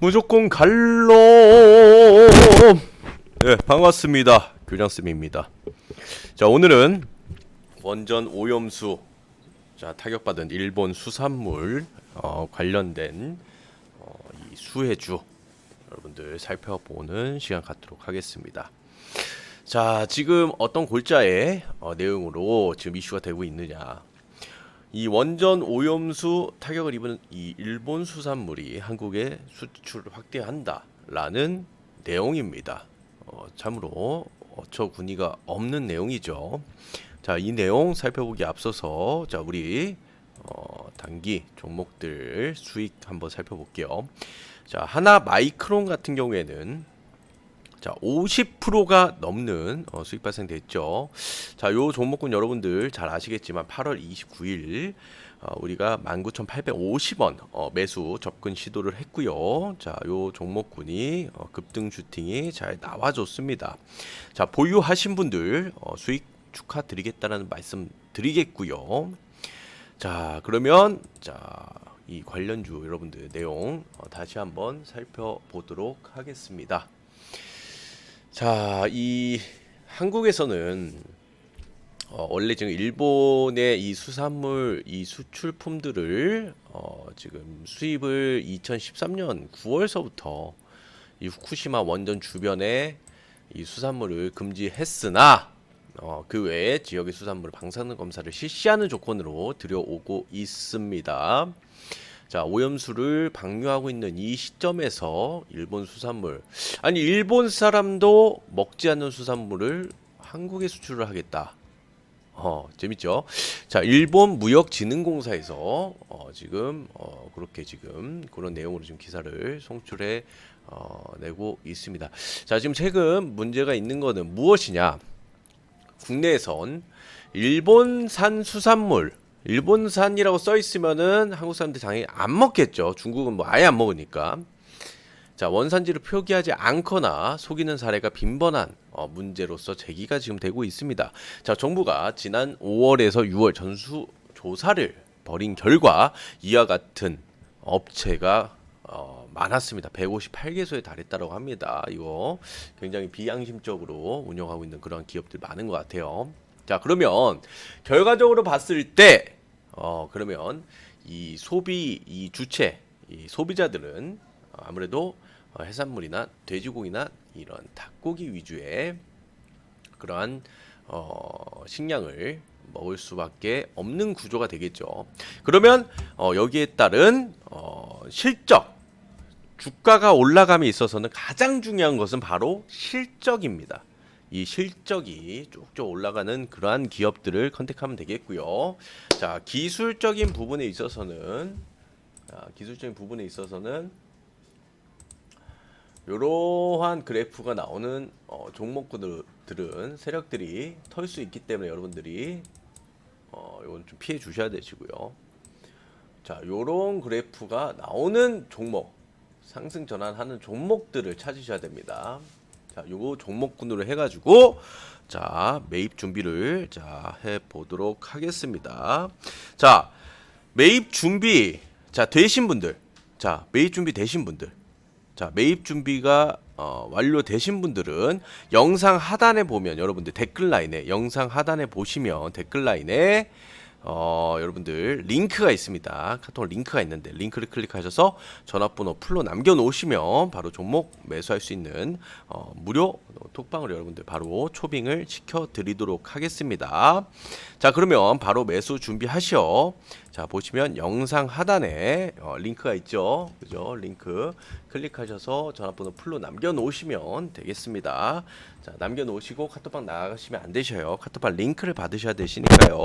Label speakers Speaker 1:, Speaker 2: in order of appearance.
Speaker 1: 무조건 갈로. 네, 반갑습니다. 교장쌤입니다. 자, 오늘은 원전 오염수 자, 타격받은 일본 수산물 어, 관련된 어, 이 수해주 여러분들 살펴보는 시간 갖도록 하겠습니다. 자, 지금 어떤 골자의 어, 내용으로 지금 이슈가 되고 있느냐? 이 원전 오염수 타격을 입은 이 일본 수산물이 한국에 수출을 확대한다라는 내용입니다. 어, 참으로 어처구니가 없는 내용이죠. 자, 이 내용 살펴보기 앞서서 자, 우리 어, 단기 종목들 수익 한번 살펴볼게요. 자, 하나 마이크론 같은 경우에는 자, 50%가 넘는 어, 수익 발생됐죠. 자, 요 종목군 여러분들 잘 아시겠지만 8월 29일 어, 우리가 19,850원 어, 매수 접근 시도를 했고요. 자, 요 종목군이 어, 급등 슈팅이 잘 나와줬습니다. 자, 보유하신 분들 어, 수익 축하드리겠다는 말씀 드리겠고요. 자, 그러면 자, 이 관련주 여러분들 내용 어, 다시 한번 살펴보도록 하겠습니다. 자, 이 한국에서는 어, 원래 지금 일본의 이 수산물 이 수출품들을 어, 지금 수입을 2013년 9월서부터 이 후쿠시마 원전 주변에 이 수산물을 금지했으나 어, 그 외에 지역의 수산물 방사능 검사를 실시하는 조건으로 들여오고 있습니다. 자, 오염수를 방류하고 있는 이 시점에서 일본 수산물 아니 일본 사람도 먹지 않는 수산물을 한국에 수출을 하겠다. 어, 재밌죠? 자, 일본 무역진흥공사에서 어, 지금 어, 그렇게 지금 그런 내용으로 지금 기사를 송출해 어, 내고 있습니다. 자, 지금 최근 문제가 있는 거는 무엇이냐? 국내에선 일본산 수산물 일본산이라고 써 있으면은 한국 사람들 당연히 안 먹겠죠. 중국은 뭐 아예 안 먹으니까. 자, 원산지를 표기하지 않거나 속이는 사례가 빈번한 어, 문제로서 제기가 지금 되고 있습니다. 자, 정부가 지난 5월에서 6월 전수 조사를 벌인 결과 이와 같은 업체가 어, 많았습니다. 158개소에 달했다고 합니다. 이거 굉장히 비양심적으로 운영하고 있는 그런 기업들 많은 것 같아요. 자, 그러면 결과적으로 봤을 때, 어, 그러면 이 소비, 이 주체, 이 소비자들은 아무래도 어, 해산물이나 돼지고기나 이런 닭고기 위주의 그러한 어, 식량을 먹을 수밖에 없는 구조가 되겠죠. 그러면 어, 여기에 따른 어, 실적, 주가가 올라감에 있어서는 가장 중요한 것은 바로 실적입니다. 이 실적이 쭉쭉 올라가는 그러한 기업들을 컨택하면 되겠고요. 자, 기술적인 부분에 있어서는 자, 기술적인 부분에 있어서는 이러한 그래프가 나오는 어, 종목들은 세력들이 털 수 있기 때문에 여러분들이 어, 이건 좀 피해 주셔야 되시고요. 자, 요런 그래프가 나오는 종목, 상승 전환하는 종목들을 찾으셔야 됩니다. 자, 요거 종목군으로 해가지고 자 매입 준비를 자 해 보도록 하겠습니다. 자 매입 준비 자 되신 분들, 자 매입 준비 되신 분들, 자 매입 준비가 어, 완료되신 분들은 영상 하단에 보면 여러분들 댓글 라인에 영상 하단에 보시면 댓글 라인에 어, 여러분들 링크가 있습니다. 카톡 링크가 있는데 링크를 클릭하셔서 전화번호 풀로 남겨놓으시면 바로 종목 매수할 수 있는 어, 무료 톡방을 여러분들 바로 초빙을 시켜드리도록 하겠습니다. 자 그러면 바로 매수 준비하시오. 자 보시면 영상 하단에 어, 링크가 있죠. 그죠? 링크 클릭하셔서 전화번호 풀로 남겨놓으시면 되겠습니다. 자 남겨놓으시고 카톡방 나가시면 안 되셔요. 카톡방 링크를 받으셔야 되시니까요.